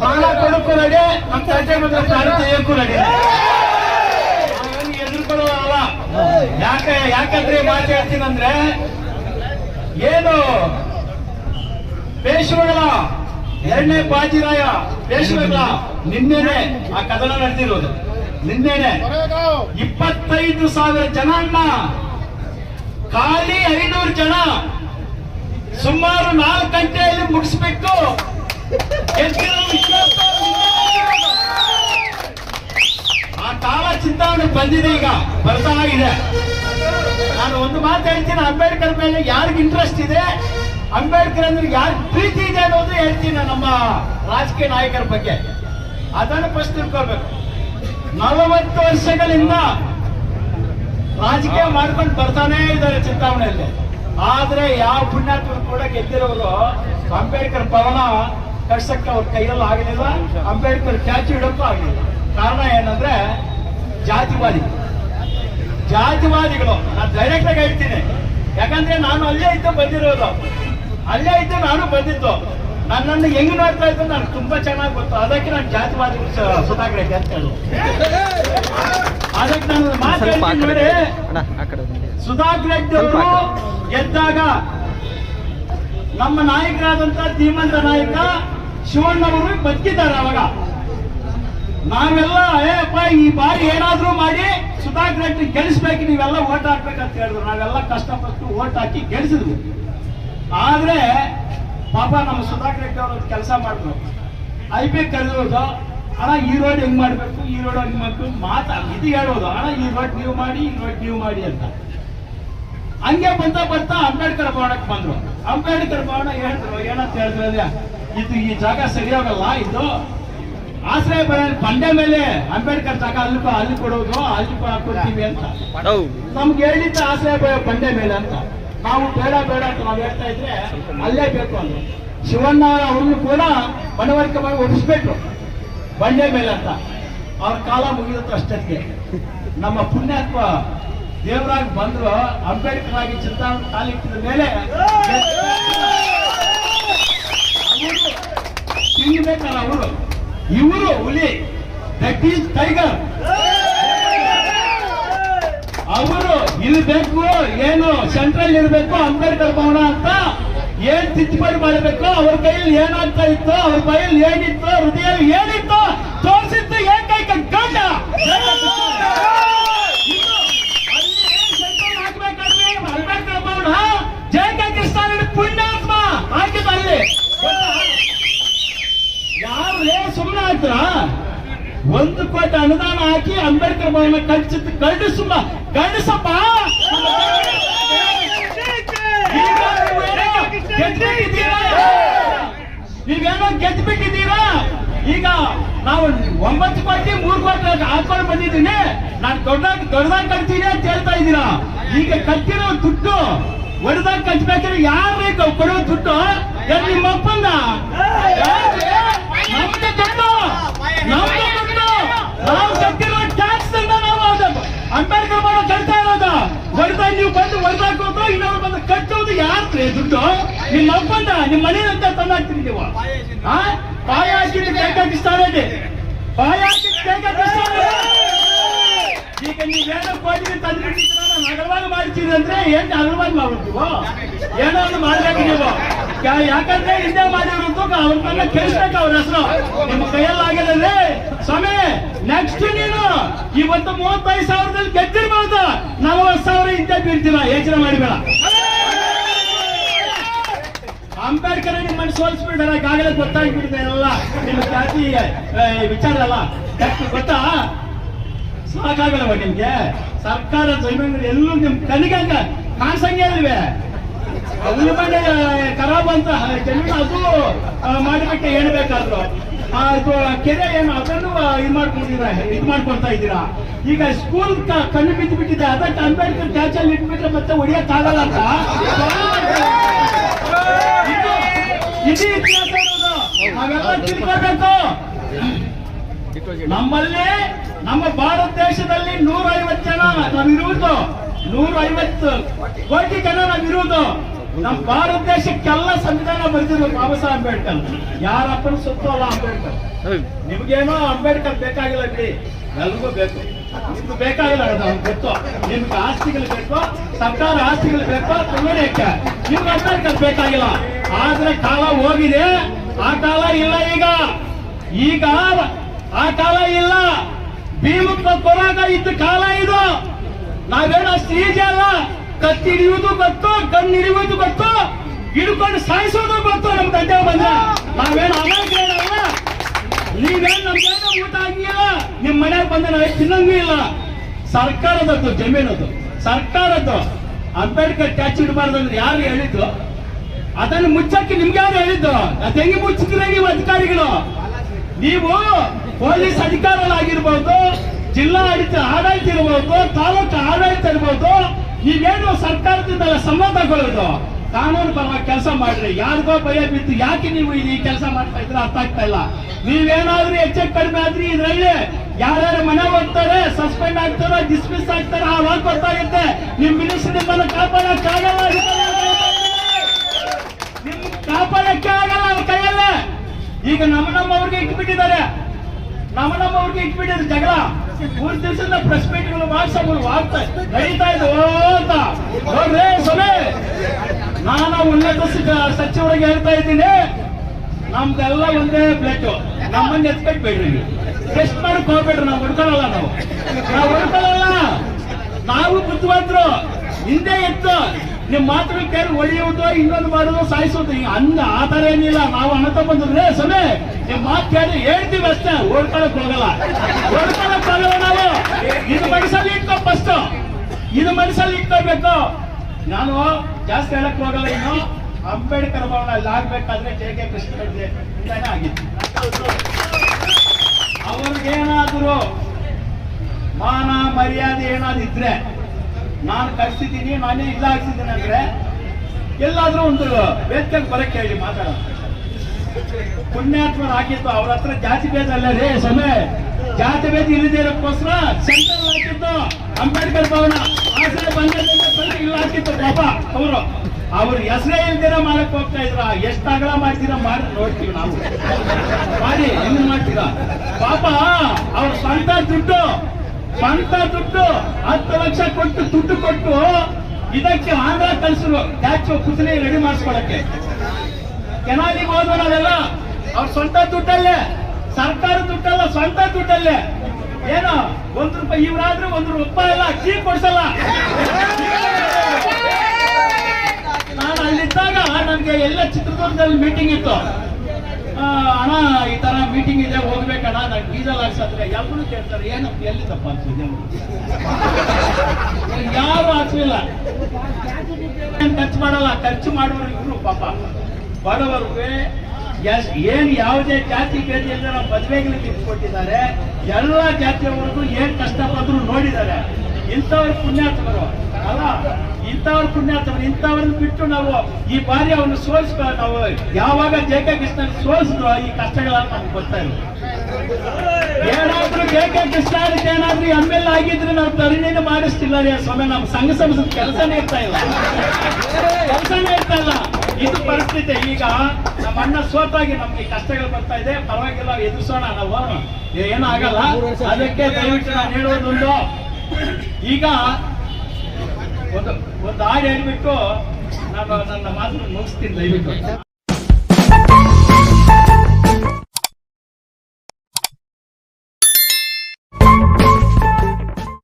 ಪ್ರಾಣ ಕೊಡಕ್ಕೂ ರೆಡಿ ನಮ್ಮ ತಂದೆ ಬಂದ್ರೆ ಪ್ರಾಣ ತೆಗೆಯಕ್ಕೂ ರೆಡಿ. ಎದುರ್ಕೊಳ್ಳೋಲ್ಲ ಯಾಕೆ ಯಾಕಂದ್ರೆ ಮಾತು ಹೇಳ್ತೀನಂದ್ರೆ ಏನು? ಪೇಶ್ವೆಗಳ ಎರಡನೇ ಬಾಜಿರಾಯ ಪೇಶ್ವೆಗಳ ನಿನ್ನೆನೆ ಆ ಕದನ ನಡೆದಿರೋದು. ನಿನ್ನೆನೆ ಇಪ್ಪತ್ತೈದು ಸಾವಿರ ಜನ ಅಣ್ಣ ಖಾಲಿ ಐನೂರು ಜನ ಸುಮಾರು ನಾಲ್ಕು ಗಂಟೆಯಲ್ಲಿ ಮುಗಿಸ್ಬೇಕು. ಆ ಕಾಲ ಚಿಂತಾವಣೆ ಬಂದಿದೆ ಈಗ. ಬರ್ತಾ ಇದೆ ನಾನು ಒಂದು ಮಾತು ಹೇಳ್ತೀನಿ, ಅಂಬೇಡ್ಕರ್ ಮೇಲೆ ಯಾರಿಗೆ ಇಂಟ್ರೆಸ್ಟ್ ಇದೆ, ಅಂಬೇಡ್ಕರ್ ಅಂದ್ರೆ ಯಾರು ಪ್ರೀತಿ ಇದೆ ಅನ್ನೋದು ಹೇಳ್ತೀನಿ ನಮ್ಮ ರಾಜಕೀಯ ನಾಯಕರ ಬಗ್ಗೆ. ಅದನ್ನು ಫಸ್ಟ್ ತಿಳ್ಕೊಳ್ಬೇಕು. ನಲವತ್ತು ವರ್ಷಗಳಿಂದ ರಾಜಕೀಯ ಮಾಡ್ಕೊಂಡು ಬರ್ತಾನೇ ಇದ್ದಾರೆ ಚಿಂತಾವಣೆಯಲ್ಲಿ ಆದ್ರೆ ಯಾವ ಪುಣ್ಯಾತ್ಮರು ಕೂಡ ಗೆದ್ದಿರೋರು ಅಂಬೇಡ್ಕರ್ ಭವನ ಕಟ್ಸಕ್ಕೆ ಅವ್ರ ಕೈಯಲ್ಲಿ ಆಗಲಿಲ್ಲ. ಅಂಬೇಡ್ಕರ್ ಚಾಚಿ ಇಡಕ್ಕೂ ಆಗಲಿಲ್ಲ. ಕಾರಣ ಏನಂದ್ರೆ ಜಾತಿವಾದಿ. ಜಾತಿವಾದಿಗಳು ನಾನು ಡೈರೆಕ್ಟ್ ಆಗಿ ಹೇಳ್ತೀನಿ. ಯಾಕಂದ್ರೆ ನಾನು ಅಲ್ಲೇ ಇದ್ದು ಬಂದಿರೋದು. ಅಲ್ಲೇ ಇದ್ದು ನಾನು ಬಂದಿದ್ದು. ನನ್ನನ್ನು ಹೆಂಗ್ ನೋಡ್ತಾ ಇದ್ದು ನನಗೆ ತುಂಬಾ ಚೆನ್ನಾಗಿ ಗೊತ್ತು. ಅದಕ್ಕೆ ನಾನು ಜಾತಿವಾದಿಗಳು ಸ- ಸುಧಾಕರ್ ಅಂತ ಹೇಳೋದು. ಅದಕ್ಕೆ ನಾನು ಮಾತಾಡ್ತೀನಿ. ಸುಧಾಕರ್ ಅವರು ಗೆದ್ದಾಗ ನಮ್ಮ ನಾಯಕರಾದಂತ ಧೀಮಂತ ನಾಯಕ ಶಿವಣ್ಣವರು ಬದುಕಿದ್ದಾರೆ ಅವಾಗ. ನಾವೆಲ್ಲ ಏಪ್ಪ ಈ ಬಾರಿ ಏನಾದ್ರೂ ಮಾಡಿ ಸುಧಾಕರ್ ರೆಡ್ಡಿ ಗೆಲ್ಲಿಸ್ಬೇಕು, ನೀವೆಲ್ಲ ಓಟ್ ಹಾಕ್ಬೇಕಂತ ಹೇಳಿದ್ರು. ನಾವೆಲ್ಲ ಕಷ್ಟಪಟ್ಟು ಓಟ್ ಹಾಕಿ ಗೆಲ್ಲಿಸಿದ್ವಿ. ಆದ್ರೆ, ಪಾಪ ನಮ್ಮ ಸುಧಾಕರ್ ರೆಡ್ಡಿ ಅವರು ಕೆಲಸ ಮಾಡಿದ್ರು. ಐ ಪಿ ಕರೆದಿರೋದು ಅಣ್ಣ, ಈ ರೋಡ್ ಹೆಂಗ್ ಮಾಡ್ಬೇಕು? ಈ ರೋಡ್ ಹೆಂಗ್ ಮಾಡ್ಬೇಕು? ಮಾತಾ, ಇದು ಹೇಳೋದು, ಅಣ್ಣ, ಈ ರೋಡ್ ನೀವು ಮಾಡಿ, ಈ ರೋಡ್ ನೀವು ಮಾಡಿ ಅಂತ. ಹಂಗೆ ಬರ್ತಾ ಬರ್ತಾ ಅಂಬೇಡ್ಕರ್ ಭವನಕ್ಕೆ ಬಂದ್ರು. ಅಂಬೇಡ್ಕರ್ ಭವನ ಹೇಳಿದ್ರು, ಏನಂತ ಹೇಳಿದ್ರೆ ಇದು ಈ ಜಾಗ ಸರಿಯಾಗಲ್ಲ ಇದು ಆಶ್ರಯ ಬರ ಬಂಡೆ ಮೇಲೆ ಅಂಬೇಡ್ಕರ್ ಜಾಗ ಅಲ್ಲಿ ಅಲ್ಲಿ ಕೊಡೋದು ಅಲ್ಲಿ ಕೊಡ್ತೀವಿ ಅಂತ. ನಮ್ಗೆ ಹೇಳಿದ್ದ ಆಶ್ರಯ ಬಂಡೆ ಮೇಲೆ ಅಂತ. ನಾವು ಬೇಡ ಬೇಡ ಅಂತ ನಾವು ಹೇಳ್ತಾ ಇದ್ರೆ ಅಲ್ಲೇ ಬೇಕು ಅಂದ್ರು ಶಿವಣ್ಣ ಅವ್ರನ್ನು ಕೂಡ ಮನವರಿಕೆ ಮಾಡಿ ಒಪ್ಪಿಸ್ಬೇಕು ಬಂಡೆ ಮೇಲೆ ಅಂತ. ಅವ್ರ ಕಾಲ ಮುಗಿದತ್ತು ಅಷ್ಟಕ್ಕೆ ನಮ್ಮ ಪುಣ್ಯಾತ್ಮ ದೇವರಾಗಿ ಬಂದ್ರು ಅಂಬೇಡ್ಕರ್ ಆಗಿ ಚಿಂತಾಮಣಿ ಕಾಲಿಟ್ಟಿದ ಮೇಲೆ ಅವರು ತಿನ್ನಬೇಕಲ್ಲ ಅವರು? ಇವರು ಹುಲಿ. ದಟ್ ಈಸ್ ಟೈಗರ್ ಅವರು ಇಲ್ಬೇಕು ಏನು ಸೆಂಟ್ರಲ್ ಇರಬೇಕು, ಅಂಬೇಡ್ಕರ್ ಭವನ ಅಂತ ಏನ್ ತಿದ್ದುಪಡಿ ಮಾಡಬೇಕು? ಅವ್ರ ಕೈಯಲ್ಲಿ ಏನಾಗ್ತಾ ಇತ್ತು? ಅವ್ರ ಕೈಯಲ್ಲಿ ಏನಿತ್ತು? ಹೃದಯ ಏನಿತ್ತು ತೋರಿಸಿದ್ದು ಏಕೈಕ ಗಂಡ ಇನ್ನು ಅಲ್ಲಿ ಏನ್ central ಹಾಕ್ಬೇಕಾದ್ರೆ ಅಂಬೇಡ್ಕರ್ ಭವನ ಜಯ ಕೆ ಕೃಷ್ಣ ಪುಣ್ಯಾತ್ಮ ಹಾಕಿದ ಅಲ್ಲಿ ಯಾರೇ ಸುಮ್ಮನೆ ಆಯ್ತಾ ಒಂದು ಕೋಟಿ ಅನುದಾನ ಹಾಕಿ ಅಂಬೇಡ್ಕರ್ ಭವನ ಕಟ್ಟಿಸಿದ್ದು ಗಂಡಸಮ್ಮ ಸುಮ್ಮ ಈಗ ನೀವೇನೋ ಗೆದ್ಬಿಟ್ಟಿದ್ದೀರಾ? ಈಗ ನಾವು ಒಂಬತ್ತು ಕೋಟಿ, ಮೂರು ಕೋಟಿ ಹಾಕೊಂಡು ಬಂದಿದ್ದೀನಿ. ನಾನು ದೊಡ್ಡದಾಗಿ ದೊಡ್ಡದಾಗಿ ಕಟ್ತೀನಿ ಅಂತ ಹೇಳ್ತಾ ಇದ್ದೀರಾ? ಈಗ ಕಟ್ಟಿರೋ ದುಡ್ಡು ಒಡೆದಾಗ ಕಟ್ಬೇಕಾದ್ರೆ ಬೇಕು? ಕೊಡೋ ದುಡ್ಡು? ಎಲ್ಲಿ ನಿಮ್ಮ ಅಪ್ಪಂದ ನೀವು ಬಂದು ಹೊಡೆದಾಕೋದು ಇನ್ನೊಂದು ಬಂದು ಕಟ್ಟೋದು ಯಾತ್ರೆ ದುಡ್ಡು? ನಿಮ್ಮ ಅಪ್ಪಂದ ನಿಮ್ಮ ಮನೆ ಅಂತ ತಂದಾಕ್ತೀರಿ ನೀವು? ಪಾಯ ಹಾಕಿ ಬೇಕಾಗಿಸ್ತಾರೆ ಪಾಯ ಹಾಕಿ ಬೇಕಾಗಿಸ್ತಾರೆ ಈಗ ನೀವು ಕೋಟಿ ತಂದ್ಬಿಟ್ಟಿದ್ರ ನಾನು ಅಗಲವಾಗಿ ಮಾಡ್ತೀರಿ ಅಂದ್ರೆ ಏನ್ ಅಗಲವಾಗಿ ಮಾಡ್ಬಿಡ್ತೀವೋ ಏನೋ ಒಂದು ಮಾಡ್ಬೇಕು ನೀವು. ಯಾಕಂದ್ರೆ ಹಿಂದೆ ಮಾಡಿರೋದು ಮನೆ ಕೇಳಿಸ್ಬೇಕು ಅವ್ರ ಹೆಸರು. ನಿಮ್ ಕೈಯಲ್ಲಿ ಆಗಿದ್ರೆ ಸ್ವಾಮಿ ನೆಕ್ಸ್ಟ್ ನೀನು ಇವತ್ತು ಮೂವತ್ತೈದು ಸಾವಿರದಲ್ಲಿ ಗೆದ್ದಿರ್ಬಾರ್ದು ನಲವತ್ತು ಸಾವಿರ ಹಿಂದೆ ಬೀಳ್ತೀರ? ಯೋಚನೆ ಮಾಡಿಬೇಡ. ಅಂಬೇಡ್ಕರ್ ನಿಮ್ಮನ್ನು ಸೋಲಿಸ್ಬಿಡ್ತಾರೆ ಈಗಾಗಲೇ ಗೊತ್ತಾಗ್ಬಿಡ್ತಾ ಎಲ್ಲ. ನಿಮ್ ಜಾತಿ ವಿಚಾರ ಅಲ್ಲ ಗೊತ್ತಾ? ಸಾಕಾಗಲ್ಲವ ನಿಮ್ಗೆ? ಸರ್ಕಾರ ಜಮೀನು ಎಲ್ಲೂ ನಿಮ್ ಕಣ್ಣಿಗೆ ಕಾಣಿಸಂಗೆ ಇಲ್ವೇ? ಅಲ್ಲಿ ಮನೆ ಖರಾಬ್ ಅಂತ ಜಮೀನು ಅದು ಮಾಡಿಬಿಟ್ಟೆ ಏನು ಹೇಳ್ಬೇಕಾದ್ರು ಅದು ಕೆರೆ ಏನು, ಅದನ್ನು ಇದು ಮಾಡ್ಕೊಂಡಿದ್ದೀರಾ? ಇದು ಮಾಡ್ಕೊಳ್ತಾ ಇದ್ದೀರಾ? ಈಗ ಸ್ಕೂಲ್ ಕಣ್ಣು ಬಿದ್ದು ಬಿಟ್ಟಿದೆ ಅದಕ್ಕೆ ಅಂಬೇಡ್ಕರ್ ಕ್ಯಾಚಲ್ಲಿ ಇಟ್ಬಿಟ್ರೆ ಮತ್ತೆ ಹೊಡಿಯಕ್ಕಾಗಲ್ಲ ಅಂತ? ಇದು ಇತಿಹಾಸ. ನಾವೆಲ್ಲ ತಿಳ್ಕೊಬೇಕು ನಮ್ಮಲ್ಲಿ, ನಮ್ಮ ಭಾರತ ದೇಶದಲ್ಲಿ ನೂರ ಐವತ್ತು ಜನ ನಾವಿರುವುದು. ನೂರ ಐವತ್ತು ಕೋಟಿ ಜನ ನಾವಿರುವುದು. ನಮ್ಮ ಭಾರತ ದೇಶಕ್ಕೆಲ್ಲ ಸಂವಿಧಾನ ಬರೆದಿರೋ ಬಾಬಾ ಸಾಹೇಬ್ ಅಂಬೇಡ್ಕರ್. ಯಾರಪ್ಪನ ಸುತ್ತೋ ಅಲ್ಲ ಅಂಬೇಡ್ಕರ್. ನಿಮ್ಗೇನೋ ಅಂಬೇಡ್ಕರ್ ಬೇಕಾಗಿಲ್ಲ ಬಿಡಿ. ಎಲ್ರಿಗೂ ಬೇಕು. ನಿಮ್ಗೆ ಬೇಕಾಗಿಲ್ಲ ಅವ್ನಿಗೆ ಗೊತ್ತು. ನಿಮ್ಗೆ ಆಸ್ತಿಗಳು ಬೇಕೋ ಸರ್ಕಾರ ಆಸ್ತಿಗಳು ಬೇಕು ಹೆಚ್ಚ ನಿಮ್ಗೆ ಅಂಬೇಡ್ಕರ್ ಬೇಕಾಗಿಲ್ಲ. ಆದ್ರೆ ಕಾಲ ಹೋಗಿದೆ. ಆ ಕಾಲ ಇಲ್ಲ ಈಗ. ಈಗ ಆ ಕಾಲ ಇಲ್ಲ. ಭೀಮಕ್ಕ ಕೊರಾಗ ಇದ್ದ ಕಾಲ ಇದು. ನಾವೇನೋ ಈಜಿ ಅಲ್ಲ. ಕತ್ತಿ ಹಿಡಿಯುವುದು ಗೊತ್ತು ಕಣ್ಣು ಹಿಡಿಯುವುದು ಗೊತ್ತು ಹಿಡ್ಕೊಂಡು ಸಾಯಿಸೋದು ಗೊತ್ತು ನಮ್ ತಂದೆ ಬಂದ. ನಾವೇನು ಅಲ್ಲ ನೀವೇನ್ ನಮ್ ಕೈಯಿಂದ ಊಟ ಆಗಿಲ್ಲ ನಿಮ್ ಮನೆಗೆ ಬಂದ ನಾವೇ ತಿನ್ನಂಗೂ ಇಲ್ಲ. ಸರ್ಕಾರದದ್ದು, ಜಮೀನದು. ಸರ್ಕಾರದ್ದು, ಅಂಬೇಡ್ಕರ್ ಟ್ಯಾಚ್ ಇಡಬಾರ್ದು ಅಂದ್ರೆ ಯಾರು ಹೇಳಿದ್ದು? ಅದನ್ನು ಮುಚ್ಚಕ್ಕೆ ನಿಮ್ಗೆ ಯಾರು ಹೇಳಿದ್ದು? ಅದು ಹೆಂಗೆ ಮುಚ್ಚಿದ್ರೆ ನೀವು ಅಧಿಕಾರಿಗಳು? ನೀವು ಪೊಲೀಸ್ ಅಧಿಕಾರಿಗಳಾಗಿರ್ಬೋದು ಜಿಲ್ಲಾ ಆಡಳಿತ ಆಡಳಿತ ಇರ್ಬೋದು, ತಾಲೂಕು ಆಡಳಿತ ಇರ್ಬೋದು ನೀವೇನು ಸರ್ಕಾರದಿಂದ ಸಂಬಂಧ ತಗೊಳ್ಳೋದು ಕಾನೂನು ಪರವಾಗಿ ಕೆಲಸ ಮಾಡ್ರಿ. ಯಾರಿಗೋ ಭಯ ಬಿತ್ತು ಯಾಕೆ ನೀವು ಈ ಕೆಲಸ ಮಾಡ್ತಾ ಇದ್ರೆ ಅರ್ಥ ಆಗ್ತಾ ಇಲ್ಲ. ನೀವೇನಾದ್ರೂ ಹೆಚ್ಚು ಕಡಿಮೆ ಆದ್ರಿ, ಇದ್ರಲ್ಲಿ ಯಾರ್ಯಾರು ಮನೆ ಹೋಗ್ತಾರೆ, ಸಸ್ಪೆಂಡ್ ಆಗ್ತಾರೋ ಡಿಸ್ಮಿಸ್ ಆಗ್ತಾರೋ ಆವಾಗ ಗೊತ್ತಾಗುತ್ತೆ. ನಿಮ್ ಮಿನಿಸ್ಟರ್ ನಿಮ್ಮನ್ನ ಕಾಪಾಡಕ್ಕಾಗಲ್ಲ ನಿಮ್ ಕಾಪಾಡಕ್ಕೆ ಆಗಲ್ಲ ಕೈಯಲ್ಲೇ. ಈಗ ನಮ್ಮ ನಮ್ಮವ್ರಿಗೆ ಇಟ್ಬಿಟ್ಟಿದ್ದಾರೆ. ನಮ್ಮ ನಮ್ಮವ್ರಿಗೆ ಇಟ್ಬಿಟ್ಟಿದ್ರು ಜಗಳ. ಮೂರು ದಿವಸದ ಪ್ರೆಸ್ ಮೀಟ್ಗಳು ವಾಟ್ಸಪ್ ವಾರ್ತೆ ನಡೀತಾ ಇದೆ ಅಂತ. ನೋಡ್ರಿ ಸೊಲೆ ನಾನು ಉನ್ನತ ಸಚಿವರಿಗೆ ಹೇಳ್ತಾ ಇದ್ದೀನಿ. ನಮ್ದೆಲ್ಲ ಒಂದೇ ಪ್ಲೇಟು ನಮ್ಮನ್ನ ಎತ್ಕೊಟ್ಬೇಡ್ರಿ ಟೆಸ್ಟ್ ಮಾಡಕ್ ಹೋಗ್ಬೇಡ್ರಿ ನಾವು ಹುಡ್ಕೊಳ್ಳಲ್ಲ ನಾವು. ನಾವು ಹುಡ್ಕೊಳ್ಳಲ್ಲ ನಾವು ಬುದ್ಧಿವಂತರು. ಹಿಂದೆ ಎತ್ತು ನಿಮ್ ಮಾತ್ರ ಕೇಳಿ ಒಳಿಯೋದು ಇನ್ನೊಂದು ಮಾಡೋದು ಸಾಯಿಸೋದು ಅನ್ನ ಅಂದ, ಆ ಥರ ಏನಿಲ್ಲ. ನಾವು ಅಣತ ಬಂದ್ರೆ ಸಮೇ ನಿಮ್ ಮಾತು ಕೇಳಿ ಹೇಳ್ತೀವಿ ಅಷ್ಟೇ. ಓಡ್ಕೊಳಕ್ ಹೋಗಲ್ಲ. ಓಡ್ಕೊಳಕ್ ಹೋಗಲ್ಲ ನಾವು. ಇದು ಮನಸ್ಸಲ್ಲಿ ಇಟ್ಕೋ ಫಸ್ಟ್ ಇದು ಮನಸ್ಸಲ್ಲಿ ಇಟ್ಕೋಬೇಕು ನಾನು ಜಾಸ್ತಿ ಹೇಳಕ್ ಹೋಗಲ್ಲ ಇನ್ನು. ಅಂಬೇಡ್ಕರ್ ಭವನ ಅಲ್ಲಿ ಆಗ್ಬೇಕಾದ್ರೆ ಜೆ ಕೆ. ಕೃಷ್ಣ ಆಗಿತ್ತು ಅವ್ರಿಗೇನಾದ್ರು ಮಾನ ಮರ್ಯಾದೆ ಏನಾದ್ರು ಇದ್ರೆ ನಾನು ಕರೆಸಿದ್ದೀನಿ, ನಾನೇ ಇಲ್ಲ ಹಾಕ್ಸಿದ್ದೀನಿ ಅಂದ್ರೆ ಎಲ್ಲಾದ್ರೂ ಒಂದು ವೇದಿಕೆಗೆ ಬರಕ್ಕೆ ಹೇಳಿ ಮಾತಾಡೋಣ. ಪುಣ್ಯಾತ್ಮರು ಆಗಿತ್ತು ಅವ್ರ ಹತ್ರ ಜಾತಿ ಭೇದ ಅಲ್ಲ ರೇ ಸಮಯ ಜಾತಿ ಭೇದ ಇಲ್ಲದೆ ಇರೋಕ್ಕೋಸ್ಕರ ಸೆಂಟರ್ ಹಾಕಿತ್ತು ಅಂಬೇಡ್ಕರ್ ಭವನ. ಇಲ್ಲ ಹಾಕಿತ್ತು ಪಾಪ ಅವರು. ಅವ್ರ ಹೆಸರೇ ಇಲ್ದಿರ ಮಾಡಕ್ ಹೋಗ್ತಾ ಇದ್ರ. ಎಷ್ಟ್ ಅಗಲ ಮಾಡ್ತೀರಾ ಮಾಡಿ ನೋಡ್ತೀವಿ ನಾವು. ಮಾಡಿ ಹೆಂಗ್ ಮಾಡ್ತೀರಾ? ಪಾಪ, ಅವ್ರ ಸ್ವಂತ ದುಡ್ಡು ಸ್ವಂತ ದುಡ್ಡು ಹತ್ತು ಲಕ್ಷ ಕೊಟ್ಟು ದುಡ್ಡು ಕೊಟ್ಟು ಇದಕ್ಕೆ ಆಂಧ್ರ ಕಲ್ಸರು ಟ್ಯಾಚು ಕುಸಲಿ ರೆಡಿ ಮಾಡಿಸ್ಕೊಳಕ್ಕೆ. ಕೆನಾಲಿಗೆ ಹೋದ್ರು ಅದೆಲ್ಲ? ಅವ್ರ ಸ್ವಂತ ದುಡ್ಡಲ್ಲೇ. ಸರ್ಕಾರ ದುಡ್ಡಲ್ಲ, ಸ್ವಂತ ದುಡ್ಡಲ್ಲೇ. ಏನು? ಒಂದ್ ರೂಪಾಯಿ ಇವ್ರಾದ್ರೆ ಒಂದು ರೂಪಾಯಿ ಅಲ್ಲ ಅಕ್ಕಿ ಕೊಡ್ಸಲ್ಲ. ನಾನು ಅಲ್ಲಿದ್ದಾಗ ನನಗೆ ಎಲ್ಲ ಚಿತ್ರದುರ್ಗದಲ್ಲಿ ಮೀಟಿಂಗ್ ಇತ್ತು. ಅಣ್ಣ, ಈ ತರ ಮೀಟಿಂಗ್ ಇದೆ ಹೋಗ್ಬೇಕಣ್ಣ ನಾನು ಡೀಸೆಲ್ ಹಾಕ್ಸಿದ್ರೆ ಎಲ್ಲರೂ ಕೇಳ್ತಾರೆ ಏನಪ್ಪ ತಪ್ಪ ಅಂತ ಯಾರು ಹಾಕ್ಸಿಲ್ಲ. ಖರ್ಚು ಮಾಡಲ್ಲ, ಖರ್ಚು ಮಾಡುವರು ಇವರು, ಪಾಪ. ಬಡವರಿಗೆ ಏನ್ ಯಾವುದೇ ಜಾತಿ ಭೇದಿಯಿಂದ ನಮ್ಮ ಮದುವೆಗಳಿಗೆ ಇಟ್ಕೊಟ್ಟಿದ್ದಾರೆ ಎಲ್ಲ ಜಾತಿಯವರೆಗೂ ಏನ್ ಕಷ್ಟ ಬಂದ್ರು ನೋಡಿದ್ದಾರೆ. ಇಂಥವ್ರು ಪುಣ್ಯಾತ್ಮರು. ಅಲ್ಲ, ಇಂಥವ್ರ ಪುಣ್ಯಾತ್ಮರು, ಇಂಥವ್ರನ್ನ ಬಿಟ್ಟು ನಾವು ಈ ಬಾರಿ ಅವನು ಸೋಲ್ಸ್ಕೊ, ನಾವು ಯಾವಾಗ ಜೆ ಕೆ ಕೃಷ್ಣ ಸೋಲ್ಸಿದ್ರು ಈ ಕಷ್ಟಗಳನ್ನ ನಮ್ಗೆ ಗೊತ್ತಾ ಇಲ್ಲ ಏನಾದ್ರೂ ಜೆ ಕೆ ಕೃಷ್ಣ ಏನಾದ್ರೂ ಎಂ ಎಲ್ ಆಗಿದ್ರೆ ನಾವು ಧರಣಿನೇ ಮಾಡಿಸ್ತಿಲ್ಲ ರೀ ಸ್ವಾಮಿ ನಮ್ಮ ಸಂಘ ಸಂಸ್ಥೆ ಕೆಲಸನೇ ಇರ್ತಾ ಇಲ್ಲ. ಕೆಲಸನೇ ಇರ್ತಾ ಇಲ್ಲ. ಇದು ಪರಿಸ್ಥಿತಿ. ಈಗ ನಮ್ಮ ಅಣ್ಣ ಸೋತಾಗಿ ನಮ್ಗೆ ಕಷ್ಟಗಳು ಬರ್ತಾ ಇದೆ. ಪರವಾಗಿಲ್ಲ ಎದುರಿಸೋಣ ನಾವು. ಏನೂ ಆಗಲ್ಲ. ಅದಕ್ಕೆ ದಯವಿಟ್ಟು ನಾನು ಹೇಳೋದೊಂದು ಈಗ ಒಂದು ಒಂದು ಹಾಡು ಹೇಳ್ಬಿಟ್ಟು ನಾನು ನನ್ನ ಮಾತನ್ನು ಮುಗಿಸ್ತೀನಿ ದಯವಿಟ್ಟು.